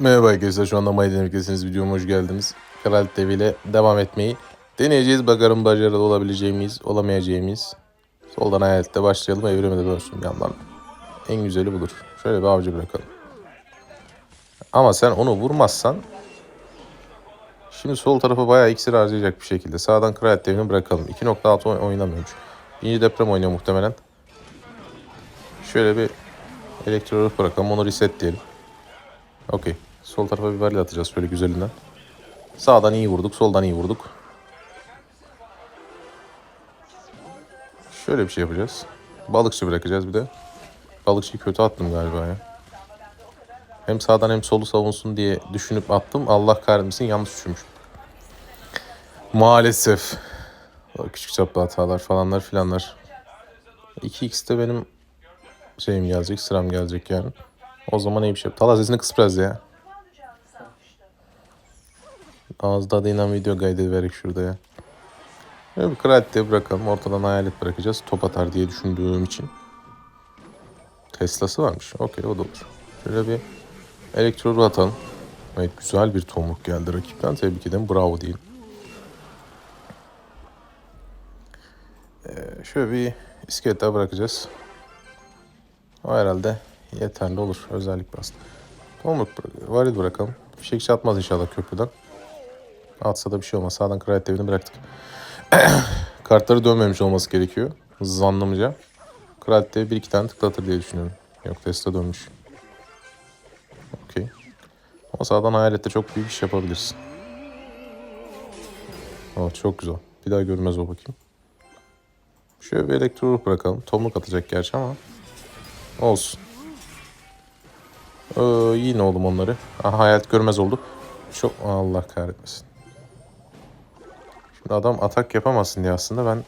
Merhaba arkadaşlar şu anda Mayden ülkesiniz videoma hoş geldiniz. Kral TV ile devam etmeyi deneyeceğiz. Bakalım başarılı olabileceğimiz, olamayacağımız. Soldan hayalette başlayalım. Evrime de dönsün yandan. En güzeli budur. Şöyle bir avcı bırakalım. Ama sen onu vurmazsan Şimdi sol tarafa bayağı iksir harcayacak bir şekilde. Sağdan Kraliyet Devini bırakalım. 2.6 oyn- oynamıyor. Birinci deprem oynuyor muhtemelen. Şöyle bir elektronik bırakalım. Onu reset diyelim. Okey. Sol tarafa bir varil atacağız şöyle güzelinden. Sağdan iyi vurduk, soldan iyi vurduk. Şöyle bir şey yapacağız. Balıkçı bırakacağız bir de. Balıkçıyı kötü attım galiba ya. Hem sağdan hem solu savunsun diye düşünüp attım. Allah kahretmesin yanlış düşünmüş. Maalesef. Küçük çaplı hatalar falanlar filanlar. 2x de benim şeyim gelecek, sıram gelecek yani. O zaman iyi bir şey. Tala sesini ya. Ağızda da inen video kaydı vererek şurada ya. Böyle bir kraliyet bırakalım. Ortadan hayalet bırakacağız. Top atar diye düşündüğüm için. Tesla'sı varmış. Okey o da olur. Şöyle bir elektro atalım. Evet güzel bir tomruk geldi rakipten. Tebrik ederim. Bravo diyeyim. Ee, şöyle bir iskelet daha bırakacağız. O herhalde yeterli olur. Özellik bastı. Tomruk varil bırakalım. Fişekçi atmaz inşallah köprüden. Atsa da bir şey olmaz. Sağdan kraliyet devini bıraktık. Kartları dönmemiş olması gerekiyor. Zannımca. Kraliyet devi bir iki tane tıklatır diye düşünüyorum. Yok teste dönmüş. Okey. Ama sağdan hayalette çok büyük iş yapabilirsin. Oh, çok güzel. Bir daha görmez o bakayım. Şöyle bir elektro bırakalım. Tomruk atacak gerçi ama. Olsun. Ee, yine oğlum onları. Aha, hayalet görmez oldu. Çok Allah kahretmesin. Adam atak yapamasın diye aslında ben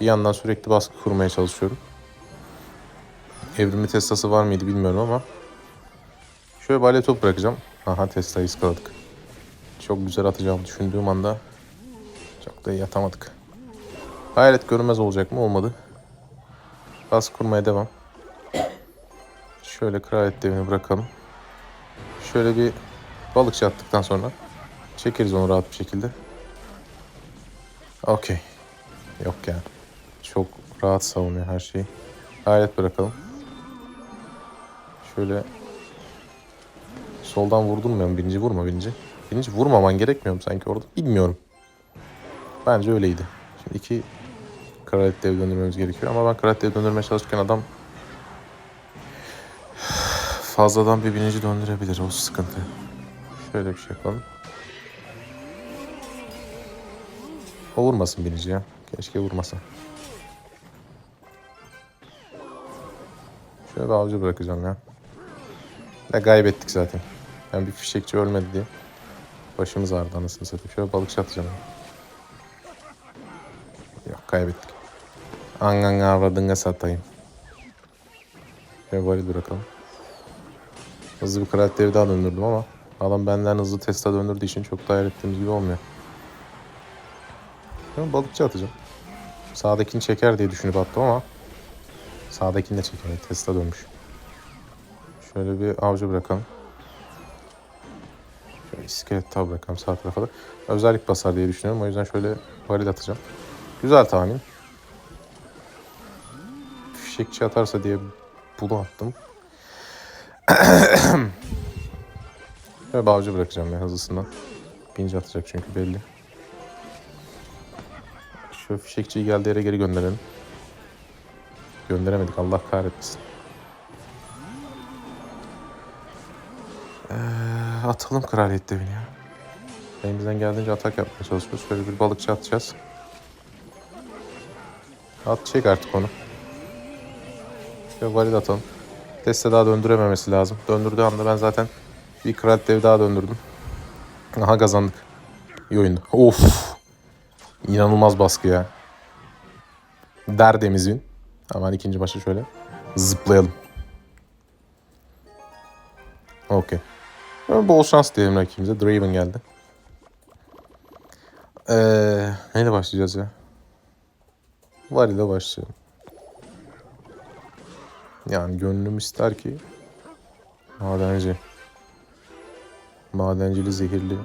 bir yandan sürekli baskı kurmaya çalışıyorum. Evrimi testası var mıydı bilmiyorum ama. Şöyle balya top bırakacağım. Aha Tesla'yı ıskaladık. Çok güzel atacağım düşündüğüm anda çok da iyi atamadık. Hayalet görünmez olacak mı? Olmadı. Baskı kurmaya devam. Şöyle kraliyet devini bırakalım. Şöyle bir balıkçı attıktan sonra çekeriz onu rahat bir şekilde. Okey. Yok yani. Çok rahat savunuyor her şeyi. Hayalet bırakalım. Şöyle soldan vurdum ben birinci vurma birinci. Birinci vurmaman gerekmiyor mu sanki orada? Bilmiyorum. Bence öyleydi. Şimdi iki kraliyet dev döndürmemiz gerekiyor ama ben kraliyet dev döndürmeye çalışırken adam fazladan bir birinci döndürebilir. O sıkıntı. Şöyle bir şey yapalım. O vurmasın birinci ya. Keşke vurmasa. Şöyle bir avcı bırakacağım ya. Ne kaybettik zaten. Yani bir fişekçi ölmedi diye. Başımız ağrıdı anasını satayım. Şöyle balıkçı atacağım. ya. Yok kaybettik. Angan avradınga satayım. Şöyle varil bırakalım. Hızlı bir devi daha döndürdüm ama adam benden hızlı Tesla döndürdüğü için çok da hayal ettiğimiz gibi olmuyor. Ben balıkçı atacağım. Sağdakini çeker diye düşünüp attım ama sağdakini de çeker. Tesla dönmüş. Şöyle bir avcı bırakalım. Şöyle iskelet daha bırakalım sağ tarafa da. Özellik basar diye düşünüyorum. O yüzden şöyle varil atacağım. Güzel tahmin. Fişekçi atarsa diye bunu attım. Şöyle avcı bırakacağım ya hızlısından. Pinci atacak çünkü belli. Şu fişekçiyi geldiği yere geri gönderelim. Gönderemedik Allah kahretmesin. Ee, atalım kraliyet devini ya. Elimizden geldiğince atak yapmaya çalışıyoruz. Şöyle bir balıkçı atacağız. At çek artık onu. Şöyle varil atalım. Teste daha döndürememesi lazım. Döndürdüğü anda ben zaten bir kraliyet devi daha döndürdüm. Aha kazandık. İyi oyundu. Of. İnanılmaz baskı ya. Derdemizin. Hemen ikinci maça şöyle zıplayalım. Okey. Bol şans diyelim rakibimize. Draven geldi. Ee, neyle başlayacağız ya? Var ile başlayalım. Yani gönlüm ister ki madenci. Madencili zehirli.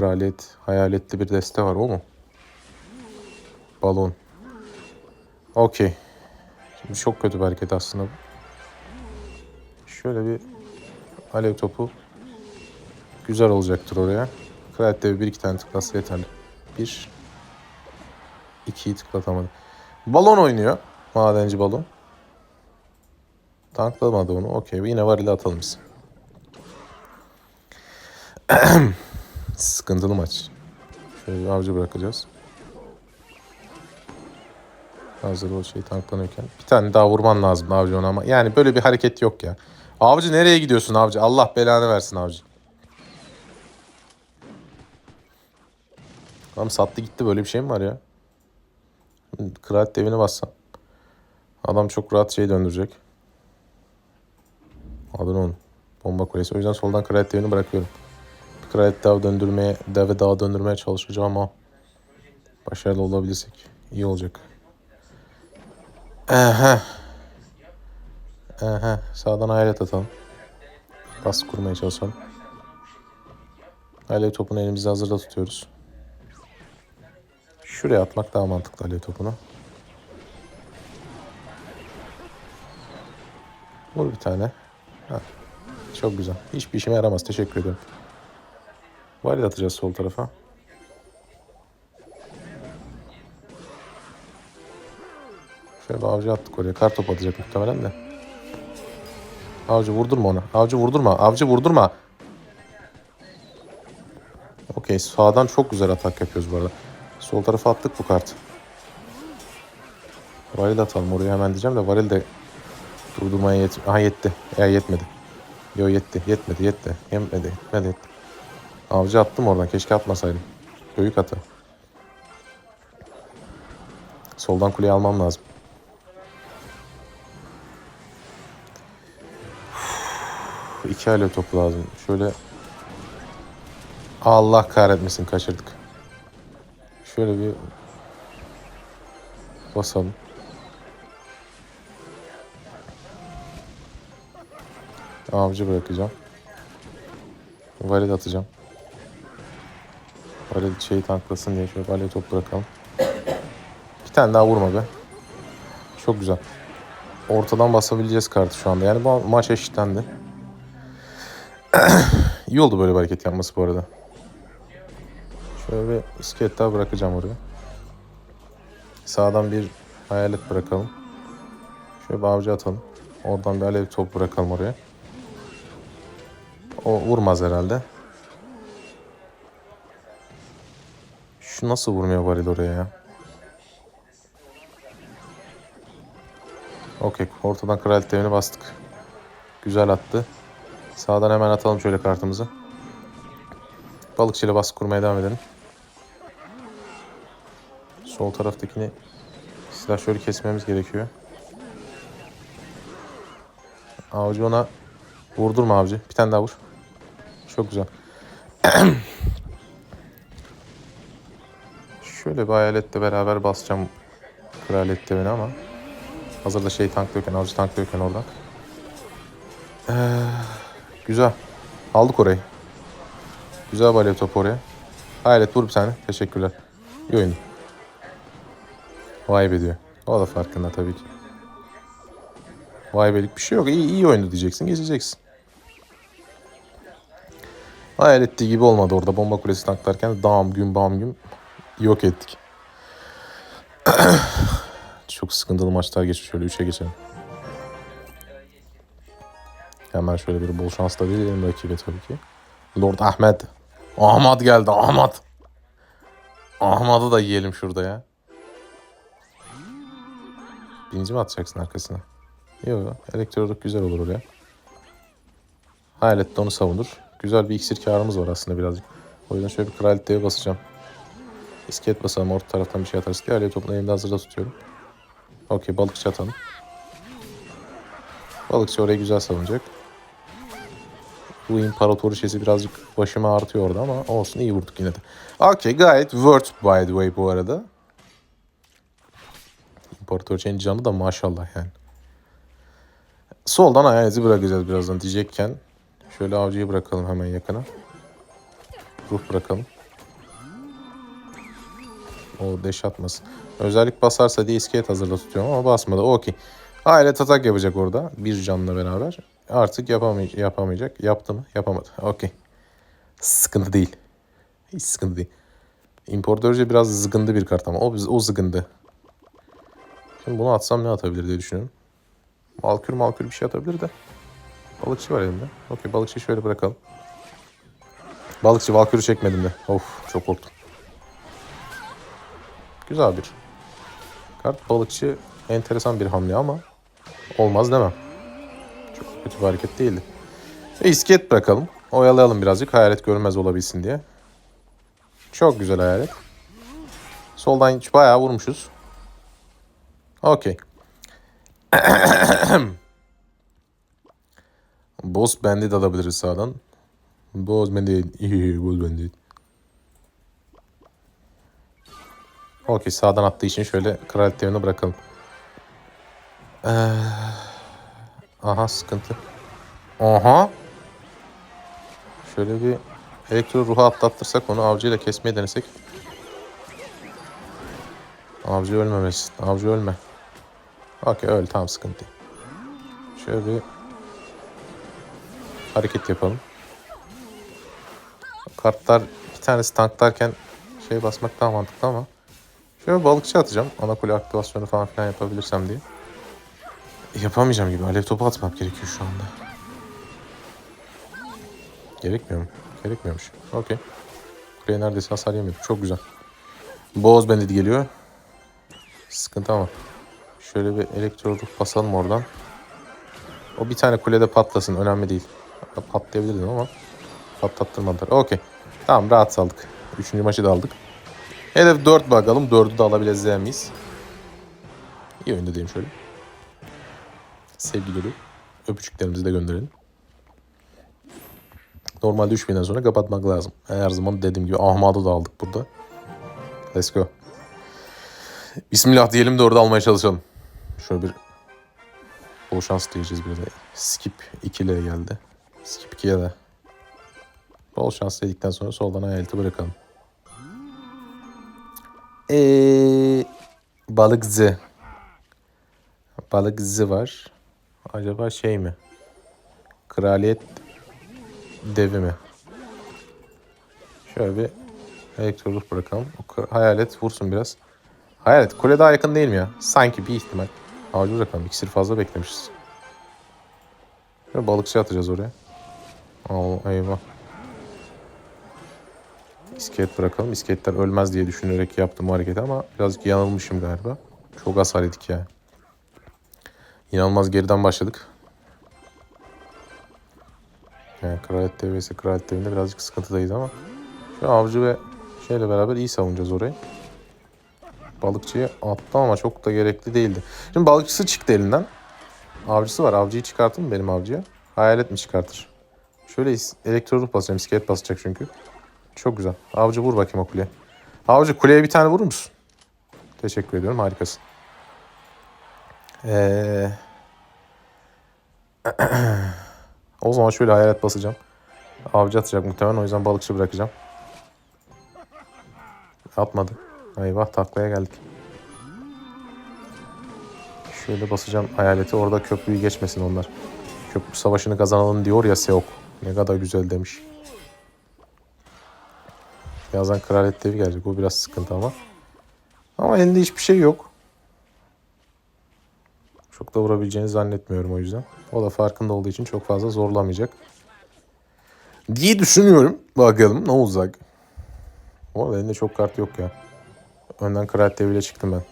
Kraliyet hayaletli bir deste var o mu? Balon. Okey. Şimdi çok kötü bir hareket aslında bu. Şöyle bir alev topu güzel olacaktır oraya. Kraliyet bir iki tane tıklasa yeterli. Bir. ikiyi tıklatamadı. Balon oynuyor. Madenci balon. Tanklamadı onu. Okey. Yine var ile atalım biz. Sıkıntılı maç. Şöyle avcı bırakacağız. Hazır o şey tanklanıyorken. Bir tane daha vurman lazım avcı ona ama. Yani böyle bir hareket yok ya. Avcı nereye gidiyorsun avcı? Allah belanı versin avcı. Adam sattı gitti böyle bir şey mi var ya? Kraliyet devini bassam. Adam çok rahat şey döndürecek. Adını onun. Bomba kulesi. O yüzden soldan kraliyet devini bırakıyorum. Kraliyet daha döndürmeye, deve daha döndürmeye çalışacağım ama başarılı olabilirsek iyi olacak. Aha. Aha. Sağdan hayalet atalım. Bas kurmaya çalışalım. Alev topunu elimizde hazırda tutuyoruz. Şuraya atmak daha mantıklı alev topunu. Vur bir tane. Ha. Çok güzel. Hiçbir işime yaramaz. Teşekkür ederim. Valid atacağız sol tarafa. Şöyle bir avcı attık oraya. Kar top atacak muhtemelen de. Avcı vurdurma onu. Avcı vurdurma. Avcı vurdurma. Okey. Sağdan çok güzel atak yapıyoruz bu arada. Sol tarafa attık bu kartı. Varil atalım oraya hemen diyeceğim de varil de durdurmaya yet Aha yetti. Ya yetmedi. Yo yetti. Yetmedi. Yetti. Yetmedi. Yetmedi. Yetti. Avcı attım oradan. Keşke atmasaydım. Büyük atı. Soldan kuleyi almam lazım. Uf, İki alev topu lazım. Şöyle Allah kahretmesin kaçırdık. Şöyle bir basalım. Avcı bırakacağım. Valid atacağım. Valid şeyi tanklasın diye şöyle valid top bırakalım. Bir tane daha vurma be. Çok güzel. Ortadan basabileceğiz kartı şu anda. Yani bu maç eşitlendi. İyi oldu böyle bir hareket yapması bu arada. Şöyle bir iskelet daha bırakacağım oraya. Sağdan bir hayalet bırakalım. Şöyle bir avcı atalım. Oradan bir alev top bırakalım oraya. O vurmaz herhalde. Şu nasıl vurmuyor varil oraya ya? Okey. Ortadan kraliyet devini bastık. Güzel attı. Sağdan hemen atalım şöyle kartımızı. Balıkçıyla baskı kurmaya devam edelim. Sol taraftakini silah şöyle kesmemiz gerekiyor. Avcı ona vurdurma avcı. Bir tane daha vur. Çok güzel. Şöyle bir hayaletle beraber basacağım kraliyet devini ama hazırda şey tanklıyorken, avcı tanklıyorken oradan. Ee, güzel. Aldık orayı. Güzel balya topu oraya. Hayalet vur bir tane. Teşekkürler. İyi oyun. Vay be diyor. O da farkında tabii ki. Vay belik bir şey yok. İyi, iyi oyundu diyeceksin. Geçeceksin. Hayal ettiği gibi olmadı orada. Bomba kulesi tanklarken dam gün bam gün yok ettik. Çok sıkıntılı maçlar geçmiş. Şöyle 3'e geçelim. Hemen şöyle bir bol şans da verelim rakibe tabii ki. Lord Ahmet. Ahmet geldi Ahmet. Ahmet'ı da yiyelim şurada ya. Birinci mi atacaksın arkasına? Yok. Elektronik güzel olur oraya. Hayalet de onu savunur. Güzel bir iksir karımız var aslında birazcık. O yüzden şöyle bir kraliyeteye basacağım. İskelet basalım orta taraftan bir şey atarız diye. Alev topunu elimde hazırda tutuyorum. Okey balıkçı atalım. Balıkçı orayı güzel savunacak. Bu imparator şeysi birazcık başıma artıyor orada ama olsun iyi vurduk yine de. Okey gayet worth by the way bu arada. İmparator şeyin canı da maşallah yani. Soldan ayağınızı bırakacağız birazdan diyecekken Şöyle avcıyı bırakalım hemen yakına. Ruh bırakalım. O deş atmasın. Özellik basarsa diye iskelet hazırda tutuyorum ama basmadı. Okey. Hayalet atak yapacak orada. Bir canla beraber. Artık yapamay yapamayacak. Yaptı mı? Yapamadı. Okey. Sıkıntı değil. Hiç sıkıntı değil. İmparatorca biraz zıgındı bir kart ama o, o zıgındı. Şimdi bunu atsam ne atabilir diye düşünüyorum. Malkür malkür bir şey atabilir de. Balıkçı var elimde. Okey balıkçıyı şöyle bırakalım. Balıkçı Valkür'ü çekmedim de. Of çok korktum. Güzel bir kart. Balıkçı enteresan bir hamle ama olmaz demem. Çok kötü bir hareket değildi. Ve iskelet bırakalım. Oyalayalım birazcık hayalet görünmez olabilsin diye. Çok güzel hayalet. Soldan hiç bayağı vurmuşuz. Okey. Boss Bandit alabiliriz sağdan. Boss Bandit. Boss Bandit. Okey sağdan attığı için şöyle kraliyet devini bırakalım. Ee, aha sıkıntı. Aha. Şöyle bir elektro ruhu atlattırsak onu avcıyla kesmeye denesek. Avcı ölmemesin. Avcı ölme. Okey öl tamam sıkıntı. Şöyle bir hareket yapalım. Kartlar bir tanesi tanklarken şey basmak daha mantıklı ama şöyle balıkçı atacağım. Ana kule aktivasyonu falan filan yapabilirsem diye. Yapamayacağım gibi. Alev topu atmam gerekiyor şu anda. Gerekmiyor mu? Gerekmiyormuş. Okey. Kuleye neredeyse hasar yemedim. Çok güzel. Boğaz bendit geliyor. Sıkıntı ama. Şöyle bir elektro ruh basalım oradan. O bir tane kulede patlasın. Önemli değil. Patlayabilirdim ama patlattırmadılar. Okey. Tamam rahat saldık. Üçüncü maçı da aldık. Hedef 4 bakalım. 4'ü de alabileceğiz miyiz? İyi oyunda diyeyim şöyle. Sevgileri. Öpücüklerimizi de gönderelim. Normalde 3000'den sonra kapatmak lazım. Her zaman dediğim gibi Ahmad'ı da aldık burada. Let's go. Bismillah diyelim de orada almaya çalışalım. Şöyle bir bol şans diyeceğiz bir de. Skip 2 ile geldi. Skip 2'ye de. Bol şans dedikten sonra soldan hayaleti bırakalım. Eee balık Z. Balık Z var. Acaba şey mi? Kraliyet devi mi? Şöyle bir elektroluk bırakalım. Hayalet vursun biraz. Hayalet kule daha yakın değil mi ya? Sanki bir ihtimal. Avcı bırakalım. İksir fazla beklemişiz. Şöyle balıkçı atacağız oraya. Aa, eyvah. İskelet bırakalım. İskeletler ölmez diye düşünerek yaptım bu hareketi ama birazcık yanılmışım galiba. Çok hasar yedik ya. İnanılmaz geriden başladık. Yani Kraliyet Devi ise Kraliyet Devi'nde birazcık sıkıntıdayız ama şu avcı ve şeyle beraber iyi savunacağız orayı. Balıkçıyı attı ama çok da gerekli değildi. Şimdi balıkçısı çıktı elinden. Avcısı var. Avcıyı çıkartın mı benim avcıya? Hayalet mi çıkartır? Şöyle is- elektro ruh basacağım. İskelet basacak çünkü. Çok güzel. Avcı vur bakayım o kuleye. Avcı kuleye bir tane vurur musun? Teşekkür ediyorum. Harikasın. Ee... o zaman şöyle hayalet basacağım. Avcı atacak muhtemelen. O yüzden balıkçı bırakacağım. Atmadı. Eyvah taklaya geldik. Şöyle basacağım hayaleti. Orada köprüyü geçmesin onlar. Köprü savaşını kazanalım diyor ya Seok. Ne kadar güzel demiş. Birazdan kraliyet devi gelecek. O biraz sıkıntı ama. Ama elinde hiçbir şey yok. Çok da vurabileceğini zannetmiyorum o yüzden. O da farkında olduğu için çok fazla zorlamayacak. Diye düşünüyorum. Bakalım ne olacak. O arada elinde çok kart yok ya. Önden kraliyet deviyle çıktım ben.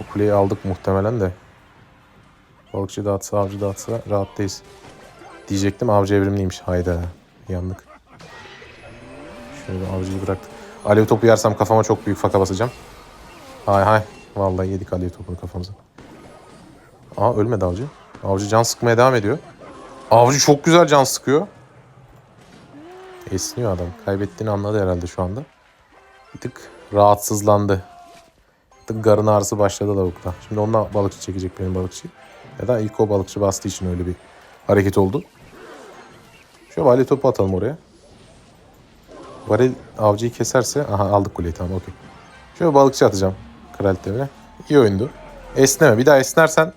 O kuleyi aldık muhtemelen de. Balıkçı dağıtsa, avcı dağıtsa rahattayız. Diyecektim avcı evrimliymiş. Hayda. Yandık. Şöyle avcıyı bıraktık. Alev topu yersem kafama çok büyük faka basacağım. Hay hay. Vallahi yedik alev topunu kafamıza. Aa ölmedi avcı. Avcı can sıkmaya devam ediyor. Avcı çok güzel can sıkıyor. Esniyor adam. Kaybettiğini anladı herhalde şu anda. Bir tık rahatsızlandı. Bir tık garın ağrısı başladı lavukta. Şimdi onunla balıkçı çekecek benim balıkçı. Ya da ilk o balıkçı bastığı için öyle bir hareket oldu. Şövalye topu atalım oraya. Varil avcıyı keserse... Aha aldık kuleyi tamam okey. Şöyle balıkçı atacağım kraliyet devine. İyi oyundu. Esneme. Bir daha esnersen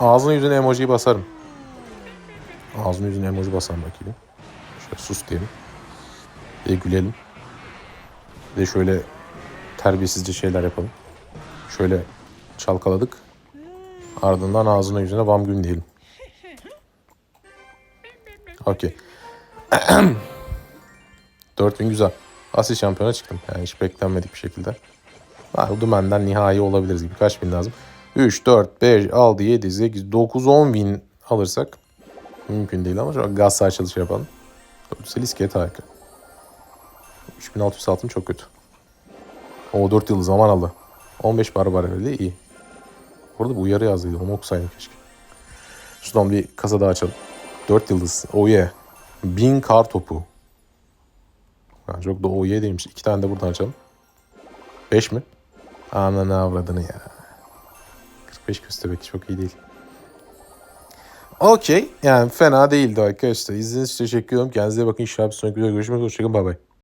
ağzını yüzüne emojiyi basarım. Ağzını yüzüne emoji basalım bakayım. Şöyle sus diyelim. De gülelim. De şöyle terbiyesizce şeyler yapalım. Şöyle çalkaladık. Ardından ağzına yüzüne bam gün diyelim. Okey. 4000 güzel. Asya şampiyona çıktım. Yani hiç beklenmedik bir şekilde. Ha, Udümen'den nihai olabiliriz gibi. Kaç bin lazım? 3, 4, 5, 6, 7, 8, 9, 10 bin alırsak mümkün değil ama şu gaz sağ açılışı yapalım. Seliskeye harika. 3600 altın çok kötü. O 4 yıl zaman aldı. 15 barbar verildi iyi. Burada bu uyarı yazdıydı. Onu okusaydım keşke. Şuradan bir kasa daha açalım. 4 yıldız. Oh yeah. 1000 kar topu. Ha, çok yeah değilmiş. 2 tane de buradan açalım. 5 mi? Ananı avradını ya. 45 köstebek çok iyi değil. Okey. Yani fena değildi arkadaşlar. İzlediğiniz için teşekkür ederim. Kendinize bakın. İnşallah bir sonraki videoda görüşmek üzere. Hoşçakalın. Bay bay.